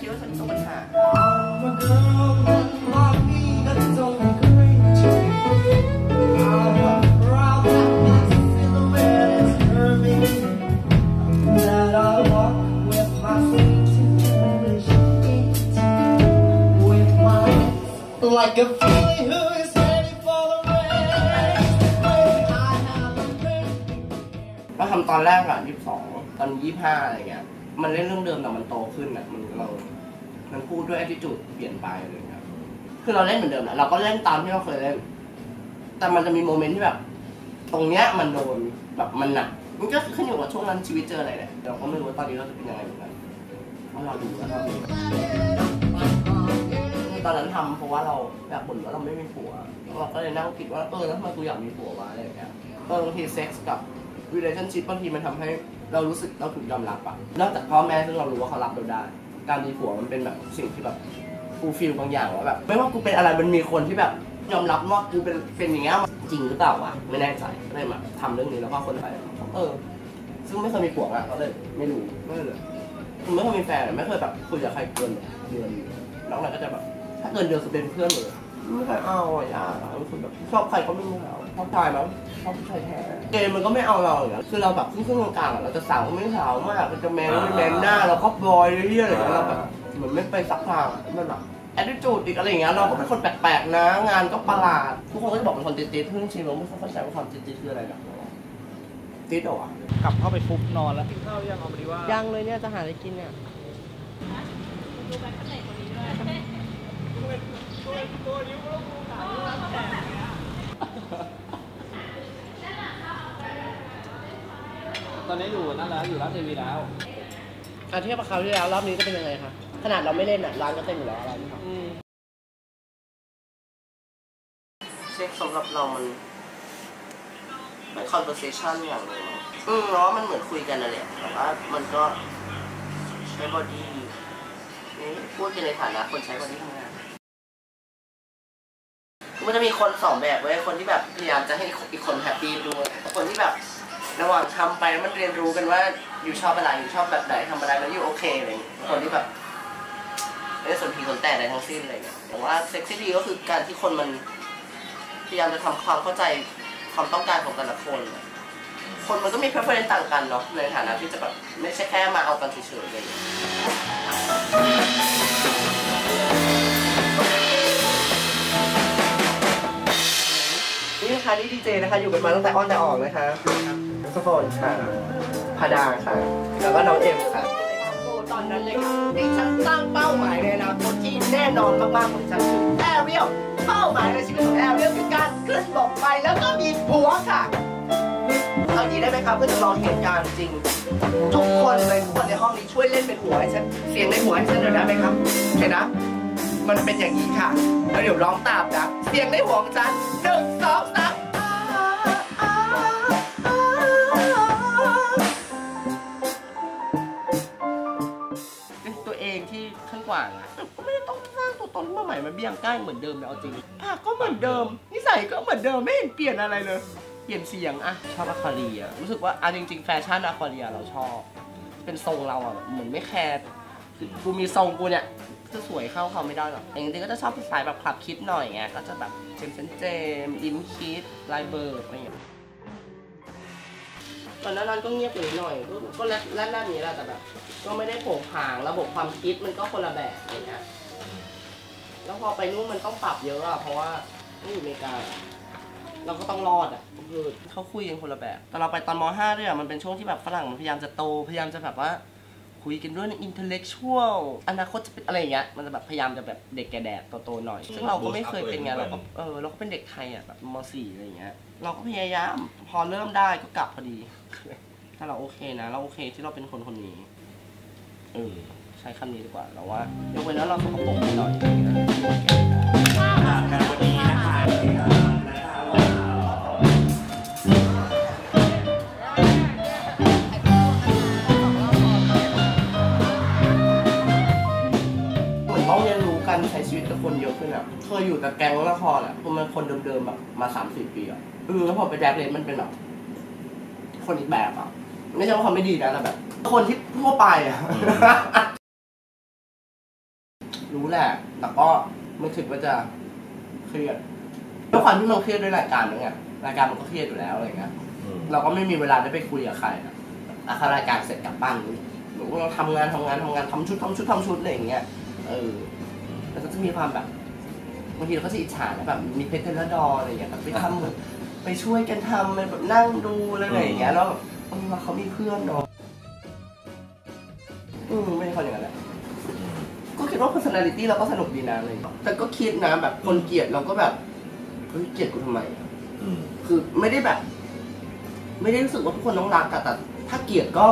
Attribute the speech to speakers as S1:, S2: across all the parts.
S1: คิดว่าฉันประสบปัญหา
S2: Like
S1: ทำตอนแรกอะ22ตอน25อะไรเงี้ย มันเล่นเรื่องเดิมแต่มันโตขึ้นอะมันเรา มันพูดด้วย attitude เปลี่ยนไปอะไรเงี้ยคือเราเล่นเหมือนเดิมแหละเราก็เล่นตามที่เราเคยเล่น แต่มันจะมีโมเมนต์ที่แบบ ตรงเนี้ยมันโดนแบบมันหนักมันก็ขึ้นอยู่กับช่วงนั้นชีวิตเจออะไรเนี่ยเราก็ไม่รู้ว่าตอนนี้เราจะเป็นยังไงเหมือนกันเพราะเราดูแล้วเราตอนนั้นทำเพราะว่าเราแบบบ่นว่าเราไม่มีผัวเราก็เลยนั่งคิดว่าเออแล้วทำไมกูอยากมีผัววะอะไรอย่างเงี้ยเออบางทีเซ็กส์กับ relationship บางทีมันทำให้เรารู้สึกเราถูกยอมรับอะนอกจากพ่อแม่ซึ่งเรารู้ว่าเขารับเราได้ การมีผัวมันเป็นแบบสิ่งที่แบบฟูลฟิลบางอย่างว่าแบบไม่ว่ากูเป็นอะไรมันมีคนที่แบบยอมรับว่ากูเป็นเป็นอย่างเงี้ยจริงหรือเปล่าวะไม่แน่ใจก็เลยมาทำเรื่องนี้แล้วก็คนไปเออ ซึ่งไม่เคยมีผัวอะก็เลยไม่รู้ไม่เลยคือไม่เคยมีแฟนไม่เคยแบบคุยกับใครเกินเดือนนอกนั้นก็จะแบบถ้าเกินเดือนคือเป็นเพื่อนเลยไม่เคยเอาอะยากอะคือแบบชอบใครก็ไม่รู้แล้ว ชอบชายมั้งชอบผู้ชายแท้เกมมันก็ไม่เอาเราอย่างเงี้ยคือเราแบบครึ่งๆกลางๆอะเราจะสาวก็ไม่สาวมากเราจะแมนก็ไม่แมนหน้าเราก็บอยเรื่อยๆอะไรอย่างเงี้ยเราแบบเหมือนไม่ไปสักทางอะมันแบบแอดดิจูดอีกอะไรอย่างเงี้ยเราก็เป็นคนแปลกๆนะ งานก็ประหลาด ทุกคนก็จะบอกเป็นคนติดๆเพิ่งจริงๆเราไม่เข้าใจว่าความติดๆคืออะไรนะติดเหรอวะ
S3: กลับเข้าไปฟุบนอนแล้วกินข้าวยังเอามาดีว่า
S1: ยังเลยเนี่ยจะหาอะไรกินเนี่ย
S3: ตอนนี้อยู่นั่นแล้วอยู่ร้านทีวีแล้ว
S1: อาเทียบกับคราวที่แล้วรอบนี้จะเป็นยังไงคะขนาดเราไม่เล่นอะร้านก็เต็มอยู่แล้วร้านครับเซ็กสำหรับเรามันเป็น conversation อย่างหนึงอืมเพราะว่ามันเหมือนคุยกันนั่นแหละแต่ว่ามันก็ใช้บอดี้นี่พูดกันในฐานะคนใช้บอดี้ทำงานมันจะมีคนสองแบบเว้ยคนที่แบบพยายามจะให้อีกคนแฮปปี้ด้วยคนที่แบบ ระหว่างทำไปมันเรียนรู้กันว่าอยู่ชอบอะไรอยู่ชอบแบบไหนทำอะไรแล้วอยู่โอเคอะไรอย่างเงี้ยคนที่แบบไม่ได้สนทีสนแต่อะไรทั้งสิ้นอะไรเงี้ยแต่ว่าเซ็กซี่ดีก็คือการที่คนมันพยายามจะทำความเข้าใจความต้องการของแต่ละคน คนมันก็มี preference ต่างกันเนาะในฐานะที่จะแบบไม่ใช่แค่มาเอากันเฉยๆเลย นี่นะคะนี่ดีเจนะคะ อยู่กันมาตั้งแต่อ้อนแต่ออกนะคะสโฟนค่ะพาดาค่ะ แล้วก็น้องเอ็มค่ะตอนนั้นเลยค่ะดิฉันตั้งเป้าหมายในอนาคตที่แน่นอนมากๆของฉันคือแอเรียลเป้าหมายในชีวิตของแอเรียลคือการขึ้นบกไปแล้วก็มีผัวค่ะเอาดีได้ไหมครับเพื่อจะรองเหตุการณ์จริง ทุกคนเลยทุกคนในห้องนี้ช่วยเล่นเป็นหัวให้ฉันเสียงในหัวให้ฉันหน่อยได้ไหมครับโอเคนะมันเป็นอย่างนี้ค่ะ แล้วเดี๋ยวร้องตามนะ เสียงในหัวของฉันหนึ่งสองสาม ที่ข้างกว่าอะไม่ต้องสร้างตัวตนมาใหม่มาเบี่ยงใกล้เหมือนเดิมแล้วเอาจริงปากก็เหมือนเดิม นิสัยก็เหมือนเดิมไม่เห็นเปลี่ยนอะไรเลย เปลี่ยนเสียงอะชอบอะควาเรียรู้สึกว่าอะจริงๆแฟชั่นอะควาเรียเราชอบ เป็นทรงเราอะเหมือนไม่แคร์คือกูมีทรงกูเนี่ยจะสวยเข้าเขาไม่ได้หรอกแต่จริงๆก็จะชอบสายแบบคลับคิดหน่อยไงก็จะแบบเจมส์เซนเจมส์อิมคิดไลเบิร์ดอะไรอย่างเงี้ย ตอนนั้นนั้นก็เงียบอยู่นิดหน่อย ก็ก็แรดแรดแรดนี้แหละแต่แบบก็ไม่ได้โผงผางระบบความคิดมันก็คนละแบบอะไรเงี้ยแล้วพอไปนู่นมันต้องปรับเยอะอะเพราะว่านี่อยู่อเมริกาเราก็ต้องรอดอะคือเขาคุยกันคนละแบบแต่เราไปตอนม .5 ด้วยอะมันเป็นช่วงที่แบบฝรั่งมันพยายามจะโตพยายามจะแบบว่าคุยกันด้วยในอินเทลเล็กชวลอนาคตจะเป็นอะไรอย่างเงี้ยมันจะแบบพยายามจะแบบเด็กแก่แดดโตๆหน่อย ซึ่งเราก็ไม่เคยเป็นไงเราก็เออเราก็เป็นเด็กไทยอะแบบม .4 อะไรอย่างเงี้ย เราก็พยายาม พอเริ่มได้ก็กลับพอดี ถ้าเราโอเคนะ เราโอเคที่เราเป็นคนคนนี้ เออ ใช้คำนี้ดีกว่าเราว่ายกเว้นว่าเราสกปรกไปหน่อยอะไรอย่างเงี้ย มๆแบบมาสามสี่ปีอะเออแล้วพอไปแบล็คเลนมันเป็นแบบ คนอีกแบบอะไม่ใช่ว่าเขาไม่ดีนะแต่แบบ คนที่ทั่วไปอะรู้แหละแต่ก็ไม่คิดว่าจะเครียดด้วยความที่มันเครียดด้วยรายการนึงอะรายการมันก็เครียดอยู่แล้วอะไรเงี้ยเราก็ไม่มีเวลาได้ไปคุยกับใครอะอะถ้ารายการเสร็จกลับบ้านหนูก็ต้องทำงานทำงานทำงานทำชุดทำชุดทำชุดอะไรอย่างเงี้ย เออ แล้วก็จะมีความแบบ บางทีเราก็จะอิจฉานะแบบมีเพชรเทเลอร์ดอร์อะไรอย่างเงี้ยแบบไปทำเหมือนไปช่วยกันทำไปแบบนั่งดูอะไรอย่างเงี้ยแล้วแบบเออเขามีเพื่อนเนาะอืมไม่ใช่คนอย่างนั้นแหละก็คิดว่า personality เราก็สนุกดีนะอะไรอย่างเลยแต่ก็คิดนะแบบคนเกลียดเราก็แบบเฮ้ยเกลียดกูทำไมอะคือไม่ได้แบบ ไม่ได้รู้สึกว่าทุกคนต้องรักอะแต่ถ้าเกลียดก็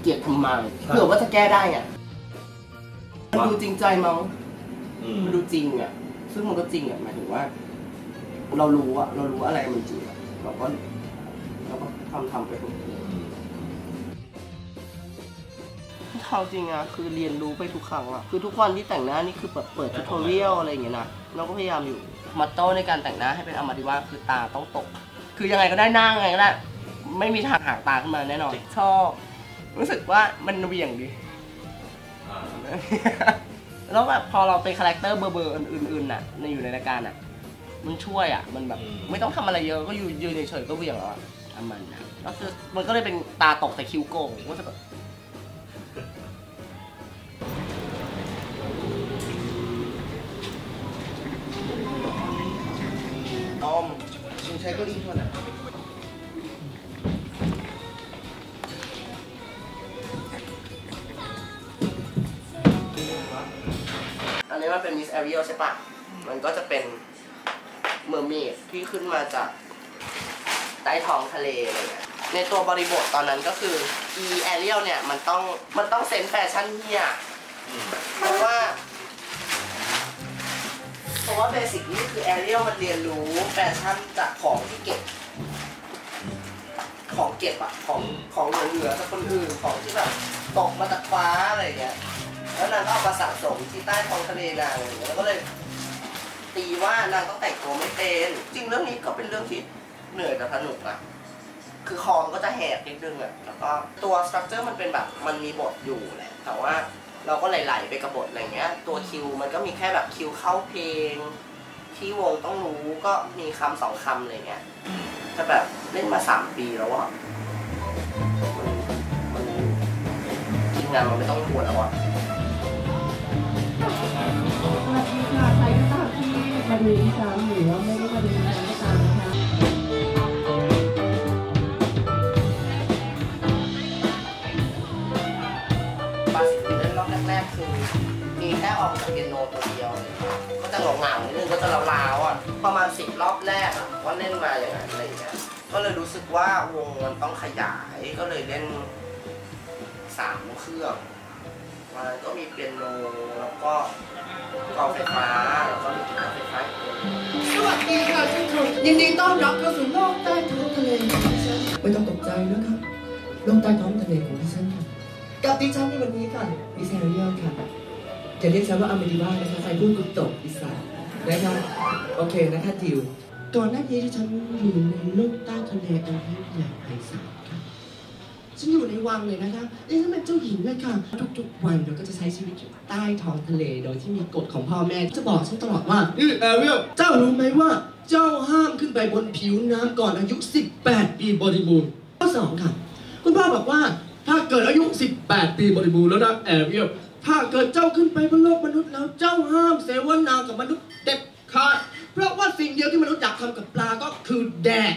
S1: เกลียดทำไมเผื่อว่าจะแก้ได้อะมันดูจริงใจมั้งมันดูจริงอะ ซึ่งมันก็จริงอะหมายถึงว่า เรารู้อะเรารู้อะไรมันจริงอะเราก็เราก็ทำทำไปทุกอย่างเขาจริงอะคือเรียนรู้ไปทุกครั้งอะคือทุกวันที่แต่งหน้านี่คือเปิดเปิดทูทอเรียลอะไรอย่างเงี้ยนะเราก็พยายามอยู่มัตโต้ในการแต่งหน้าให้เป็นอมติว่าคือตาต้องตก คือยังไงก็ได้หน้าไงก็ได้ไม่มีทางหางตาขึ้นมาแน่นอนชอบรู้สึกว่ามันเหวี่ยงดี แล้วแบบพอเราเป็นคาแรคเตอร์เบอร์เบอร์อื่นๆน่ะในอยู่ในรายการอะ มันช่วยอะ มันแบบ
S4: อืม
S1: ไม่ต้องทำอะไรเยอะก็อยู่ยืนเฉยๆก็เหวี่ยงแล้วอะทำมันนะก็คือมันก็เลยเป็นตาตกแต่คิ้วโก่งก็จะแบบออมคุณใช้เก้าอี้เท่าไหร่ นี้มันเอลใช่ปะมันก็จะเป็นเมอร์เมดที่ขึ้นมาจากใต้ท้องทะเลอะไรเงี้ยในตัวบริบทตอนนั้นก็คือ e แอเรียลเนี่ยมันต้องมันต้องเซนแฟชั่นเนี่ยเพราะว่าเพราะว่าเบสิกนี่คือแอเรียลมันเรียนรู้แฟชั่นจากของที่เก็บ ของเก็บอะของของเหลือๆจากคนอื่นของที่แบบตกมาจากฟ้าอะไรอย่างเงี้ย แล้วนางก็เอามาสะสมที่ใต้ท้องทะเลนางอะไรอย่างเงี้ยแล้วก็เลยตีว่านางต้องแต่งตัวไม่เป็น จริงเรื่องนี้ก็เป็นเรื่องที่เหนื่อยแต่สนุกอะคือคอมก็จะแหกนิดนึงอะแล้วก็ตัวสตรัคเจอร์มันเป็นแบบมันมีบทอยู่แหละแต่ว่าเราก็ไหลๆไปกับบทอะไรเงี้ย ตัวคิวมันก็มีแค่แบบคิวเข้าเพลง ที่วงต้องรู้ก็มีคำสองคำอะไรเงี้ยแต่แบบเล่นมาสามปีแล้วอะมันมันทีมงานมันไม่ต้องปวดแล้วอะ
S5: ที่มาดูดิฉันหรือว่าไม่ได้มาดูดิฉันก็ตามนะคะ
S1: บาสิกเล่นรอบแรกๆคือมีแค่ออกจากเปียโนตัวเดียวเลยก็จะเหงาๆนิดนึงก็จะล้าวๆอะประมาณสิบรอบแรกอะว่าเล่นมาอย่างนั้นอะไรอย่างเงี้ยก็เลยรู้สึกว่าวงมันต้องขยายก็เลยเล่นสามเครื่องมันก็มีเปียโนแล้วก็ กองไฟฟ้าแล้วก็มีกีตาร์ไฟฟ้า
S2: สวัสดีค่ะท่านยินดีต้อนรับเข้าสู่โลกใต้ท้องทะเลของดิฉันไม่ต้องตกใจนะครับโลกใต้ท้องทะเลของดิฉันค่ะกับดิฉันในวันนี้ค่ะดิฉันเรียลค่ะจะเรียกฉันว่าอเมริบ้านะคะใครพูดกุตกอีสานนะคะโอเคนะคะจิวก่อนหน้านี้ที่ฉันอยู่ในโลกใต้ทะเลอันที่ใหญ่ไพศาลค่ะ ฉันอยู่ในวังเลยนะคะดิฉันเป็นเจ้าหญิงเลยค่ะทุกๆวันเราก็จะใช้ชีวิตอยู่ใต้ท้องทะเลโดยที่มีกฎของพ่อแม่จะบอกฉันตลอดว่านี่แอเรียลเจ้ารู้ไหมว่า เจ้าห้ามขึ้นไปบนผิวน้ำก่อนอายุ 18 ปีบริบูรณ์ข้อสองค่ะ คุณพ่อบอกว่าถ้าเกิดอายุ 18 ปีบริบูรณ์แล้วนะแอเรียลถ้าเกิดเจ้าขึ้นไปบนโลกมนุษย์แล้วเจ้าห้ามเสวนากับมนุษย์เด็ดขาดเพราะว่าสิ่งเดียวที่มนุษย์อยากทำกับปลาก็คือแดก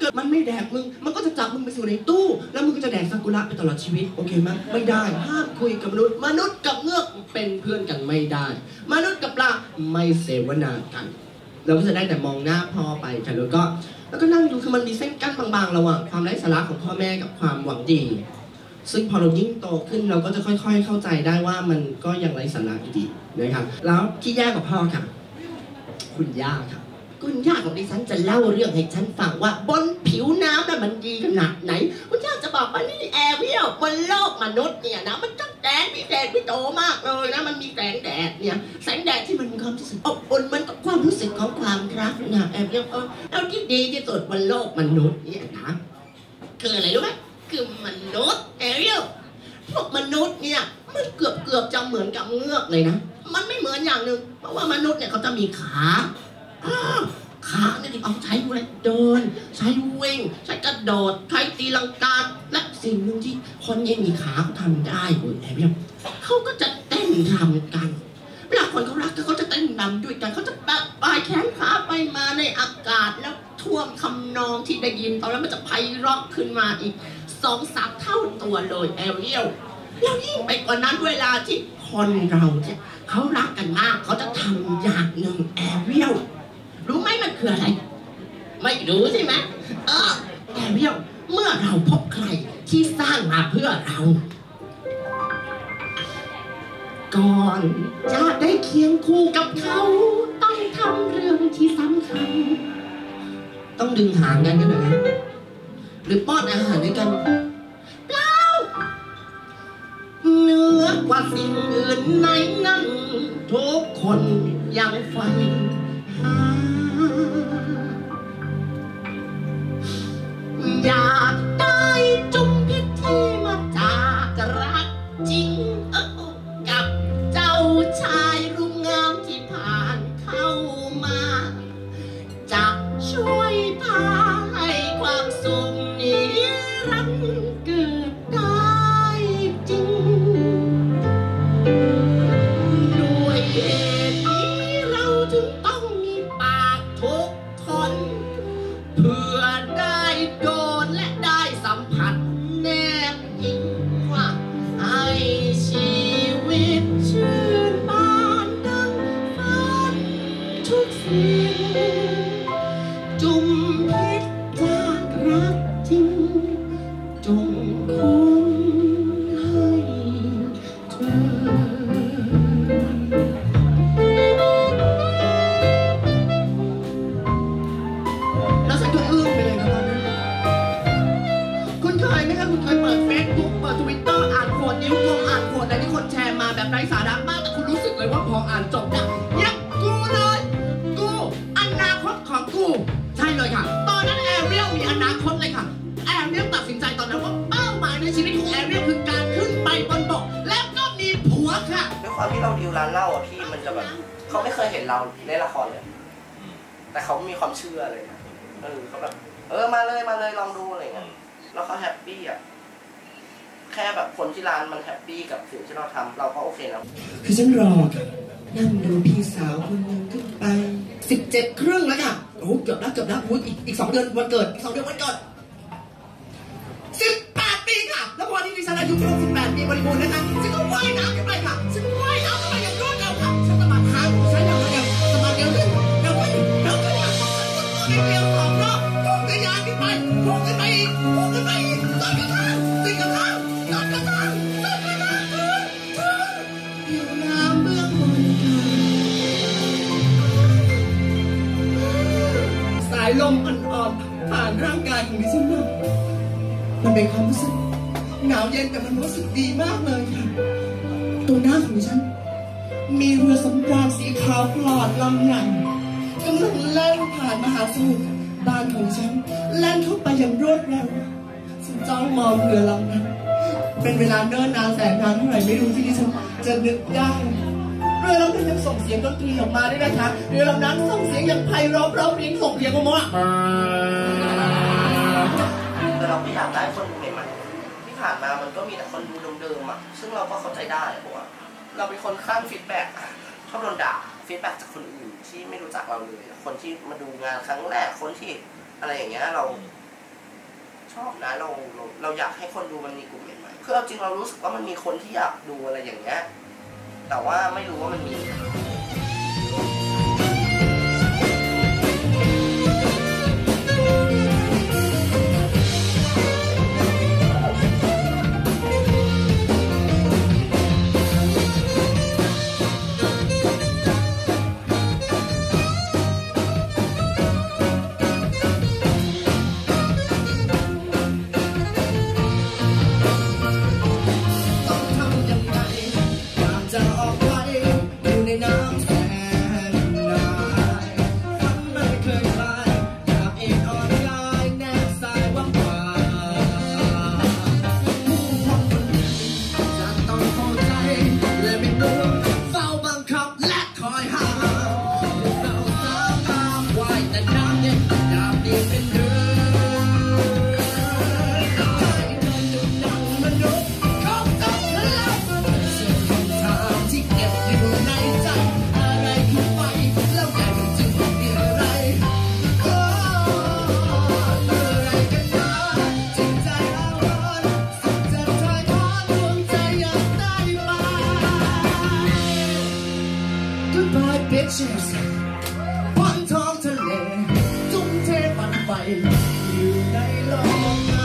S2: เกิดมันไม่แดกมึง มันก็จะจับมึงไปสู่ในตู้ แล้วมึงก็จะแดกซากุระไปตลอดชีวิต โอเคไหมไม่ได้ ห้ามคุยกับมนุษย์ มนุษย์กับเงือกเป็นเพื่อนกันไม่ได้ มนุษย์กับปลาไม่เสวนากัน เราก็จะได้แต่มองหน้าพ่อไปค่ะแล้วก็ แล้วก็นั่งดูคือมันมีเส้นกั้นบางๆ ระหว่างความไร้สาระของพ่อแม่กับความหวังดี ซึ่งพอเรายิ่งโตขึ้นเราก็จะค่อย ๆ เข้าใจได้ว่ามันก็ยังไร้สาระอยู่ดีนะครับ แล้วที่แย่กว่าพ่อค่ะ คุณย่าครับ คุณย่าของดิฉันจะเล่าเรื่องให้ฉันฟังว่า บนผิวน้ำน่ะมันดีขนาดไหน คุณย่าจะบอกว่านี่แอร์เรียบนโลกมนุษย์เนี่ยนะมันต้องแดงพิเศษพิโตมากเลยนะมันมีแสงแดดเนี่ยแสงแดดที่มันมีความรู้สึกอบอุ่นมันกับความรู้สึกของความรักนะแอร์เรียลเออเอาที่ดีที่สุดบนโลกมนุษย์เนี่ยนะคืออะไรรู้ไหมคือมนุษย์แอร์เรียลพวกมนุษย์เนี่ย
S1: มันเกือบเกือบจะเหมือนกับเงือกเลยนะมันไม่เหมือนอย่างหนึ่งเพราะว่ามนุษย์เนี่ยเขาจะมีขา เนี่ยที่เอาใช้อะไรเดิน ใช้วิ่ง ใช้กระโดด ใช้ตีลังกา และสิ่งหนึ่งที่คนยังมีขาเขาทำได้คุณแอบเขาก็จะเต้นรำกัน เวลาคนเขารักกันเขาจะเต้นรำด้วยกันเขาจะแบะปลายแขนขาไปมาในอากาศแล้วท่วมคำนองที่ได้ยินตอนแล้วมันจะไพเราะขึ้นมาอีกสองสามเท่าตัวเลยแอเรียลแล้วยิ่งไปกว่านั้นเวลาที่คนเราเนี่ยเขารักกันมากเขาจะทำอย่างหนึ่งแอเรียล คืออะไร ไม่รู้ใช่ไหมเออแอเรียลเมื่อเราพบใครที่สร้างมาเพื่อเรา ก่อนจะได้เคียงคู่กับเขา ต้องทำเรื่องที่สำคัญ ต้องดึงหางกันกันหน่อยนะหรือป้อนอาหารด้วยกันเปล่าเนื้อกว่าสิ่งอื่นในนั้น ทุกคนยังใฝ่หา คน แบบไร้สาระมากแต่คุณรู้สึกเลยว่าพออ่านจบเนี่ยยังกูเลย กูอนาคตของกู ใช่เลยค่ะ ตอนนั้นแอเรียลมีอนาคตเลยค่ะ แอเรียลตัดสินใจตอนนั้นว่าเป้าหมายในชีวิตของแอเรียลคือการขึ้นไปบนบกแล้วก็มีผัวค่ะ
S6: ด้วยความที่เราดิวร้านเหล้าอะพี่มันจะแบบเขาไม่เคยเห็นเราเล่นละครเลย แต่เขามีความเชื่อเลยเออเขาแบบเออมาเลยมาเลยลองดูอะไรเงี้ยแล้วเขาแฮปปี้อะ แค่แบบคนที่ร้านมันแฮปปี้กับสิ่งที่เราทำเราก็โอเคแล้ว
S1: คือฉันรอค่ะนั่งดูพี่สาวคนนึงขึ้นไปสิบเจ็ดครึ่งแล้วค่ะโอ้เกือบแล้วเกือบแล้วอุ๊ยอีกอีกสองเดือนวันเกิดอีกสองเดือนวันเกิดสิบแปดปีค่ะ แล้วพอที่ดิฉันอายุครบสิบแปดปีบริบูรณ์นะคะฉันก็ว่ายน้ำขึ้นไปค่ะฉันว่ายน้ำขึ้นไปอย่างรวดเร็วค่ะฉันสะบัดหางของฉันอย่างรวดเร็วสะบัดเร็วขึ้นเร็วขึ้นเร็วขึ้นค่ะฉันก็ตัวในเพียงสองรอบพุ่งทะยานขึ้นไปพุ่งขึ้นไปอีกพุ่งขึ้นไปอีกจนกระทั่งสิ่งกระทั่งจนกระทั่ง สายลมอ่อนๆผ่านร่างกายของดิฉันมามันเป็นความรู้สึกหนาวเย็นแต่มันรู้สึกดีมากเลยค่ะตัวหน้าของดิฉัน มีเรือสำราญสีขาวปลอดลำใหญ่กำลังแล่นผ่านมหาสมุทรบ้านของฉันแล่นเข้าไปอย่างรวดเร็วฉันจ้องมองเรือลำนั้น เป็นเวลาเนิ่นนานแสนนานเท่าไหร่ไม่รู้ที่ดิฉันจะนึกได้เรือลำนั้นยังส่งเสียงดนตรีออกมาด้วยนะคะเรือลำนั้นส่งเสียงอย่างไพเราะเพราะเพลงส่งเสียงออกมาว่า
S6: แต่เราก็อยากได้คนใหม่ๆที่ผ่านมามันก็มีแต่คนดูเดิมๆอะซึ่งเราก็เข้าใจได้เพราะว่าเราเป็นคนข้างฟีดแบ็กชอบโดนด่าฟีดแบ็กจากคนอื่นที่ไม่รู้จักเราเลย คนที่มาดูงานครั้งแรกคนที่อะไรอย่างเงี้ยเรา ชอบนะเราเราเราอยากให้คนดูมันมีกลุ่มใหม่ๆคือเอาจริงเรารู้สึกว่ามันมีคนที่อยากดูอะไรอย่างเงี้ยแต่ว่าไม่รู้ว่ามันมี
S1: you
S2: night long.